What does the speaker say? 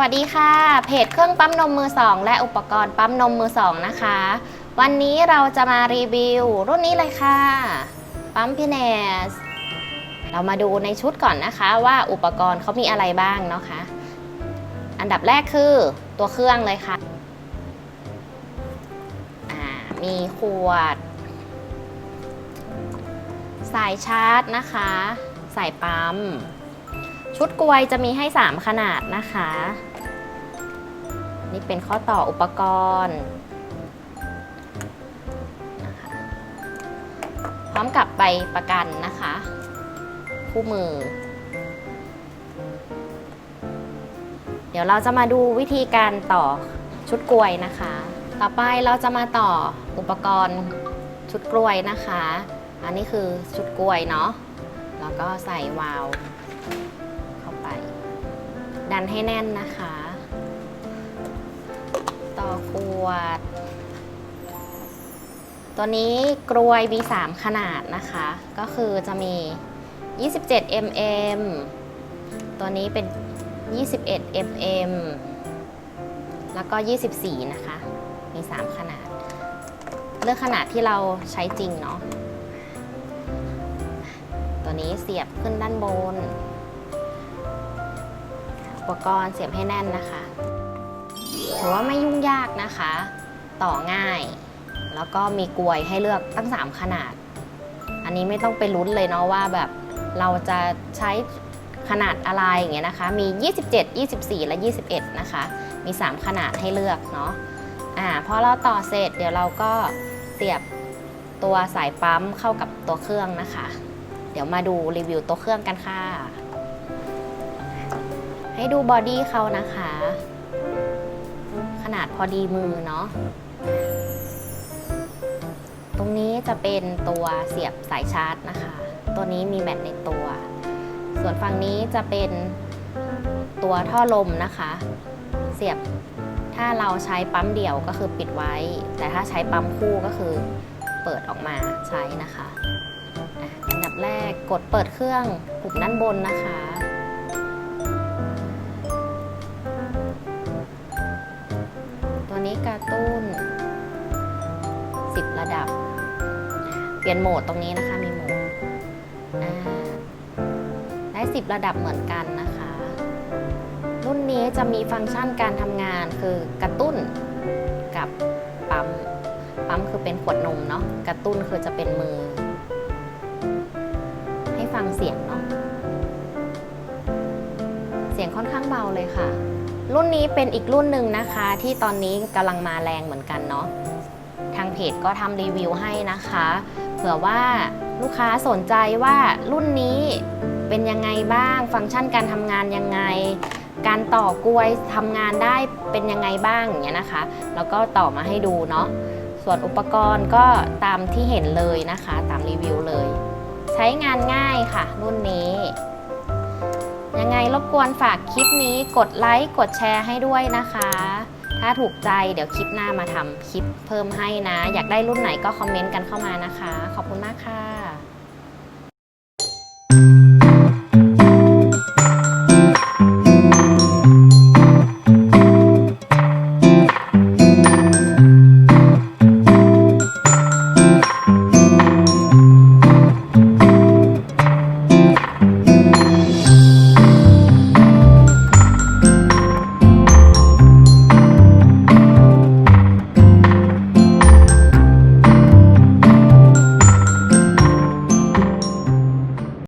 วัสดีค่ะ เพจเครื่องปั๊มนมมือสองและอุปกรณ์ปั๊มนมมือสองนะคะ วันนี้เราจะมารีวิว รุ่นนี้เลยค่ะ ปั๊มพีเนสเรามาดูในชุดก่อนนะคะว่าอุปกรณ์เขามีอะไรบ้างเนาะคะ อันดับแรกคือตัวเครื่องเลยค่ะ มีขวด สายชาร์จนะคะ สายปั๊ม ชุดกลวยจะมีให้ 3 ขนาดนะคะ นี่เป็นข้อต่ออุปกรณ์นะคะพร้อมกับใบประกันนะคะ คู่มือ เดี๋ยวเราจะมาดูวิธีการต่อชุดกลวยนะคะ ต่อไปเราจะมาต่ออุปกรณ์ชุดกลวยนะคะ อันนี้คือชุดกลวยเนาะ แล้วก็ใส่วาล์ว ดันให้แน่นนะคะ ต่อขวด ตัวนี้กลวย V3 ขนาดนะคะ ก็คือจะมี 27 mm ตัวนี้เป็น 21 mm แล้วก็ 24 นะคะ มี 3 ขนาด เลือกขนาดที่เราใช้จริงเนาะ ตัวนี้เสียบขึ้นด้านบน ปกรณ์เสียบให้แน่นนะคะถือว่าไม่ยุ่งยากนะคะ ต่อง่าย แล้วก็มีกลวยให้เลือกตั้ง 3 ขนาด อันนี้ไม่ต้องไปลุ้นเลยเนาะว่าแบบเราจะใช้ขนาดอะไรอย่างเงี้ยนะคะ มี 27 24 และ 21 นะคะ มี 3 ขนาดให้เลือกเนาะอ่าพอเราต่อเสร็จเดี๋ยวเราก็เสียบตัวสายปั๊มเข้ากับตัวเครื่องนะคะ เดี๋ยวมาดูรีวิวตัวเครื่องกันค่ะ ให้ดูบอดี้เขานะคะ ขนาดพอดีมือเนาะ ตรงนี้จะเป็นตัวเสียบสายชาร์จนะคะ ตัวนี้มีแบตในตัว ส่วนฝั่งนี้จะเป็นตัวท่อลมนะคะ เสียบถ้าเราใช้ปั๊มเดี่ยวก็คือปิดไว้ แต่ถ้าใช้ปั๊มคู่ก็คือเปิดออกมาใช้นะคะอันดับแรกกดเปิดเครื่องปุ่มด้านบนนะคะ นี้กระตุ้น10 ระดับ เปลี่ยนโหมดตรงนี้นะคะมีโหมดอ่าได้ 10 ระดับเหมือนกันนะคะ รุ่นนี้จะมีฟังก์ชันการทำงานคือกระตุ้นกับปั๊ม ปั๊มคือเป็นขวดนมเนาะกระตุ้นคือจะเป็นมือ ให้ฟังเสียงเนาะเสียงค่อนข้างเบาเลยค่ะ รุ่นนี้เป็นอีกรุ่นหนึ่งนะคะ ที่ตอนนี้กำลังมาแรงเหมือนกันเนาะทางเพจก็ทำรีวิวให้นะคะ เผื่อว่าลูกค้าสนใจว่ารุ่นนี้เป็นยังไงบ้าง ฟังก์ชันการทำงานยังไง การต่อกลวยทำงานได้เป็นยังไงบ้างอย่างเงี้ยนะคะ แล้วก็ต่อมาให้ดูเนาะส่วนอุปกรณ์ก็ตามที่เห็นเลยนะคะ ตามรีวิวเลย ใช้งานง่ายค่ะ รุ่นนี้ ยังไงรบกวนฝากคลิปนี้กดไลค์กดแชร์ให้ด้วยนะคะ ถ้าถูกใจเดี๋ยวคลิปหน้ามาทำคลิปเพิ่มให้นะ อยากได้รุ่นไหนก็คอมเมนต์กันเข้ามานะคะ ขอบคุณมากค่ะ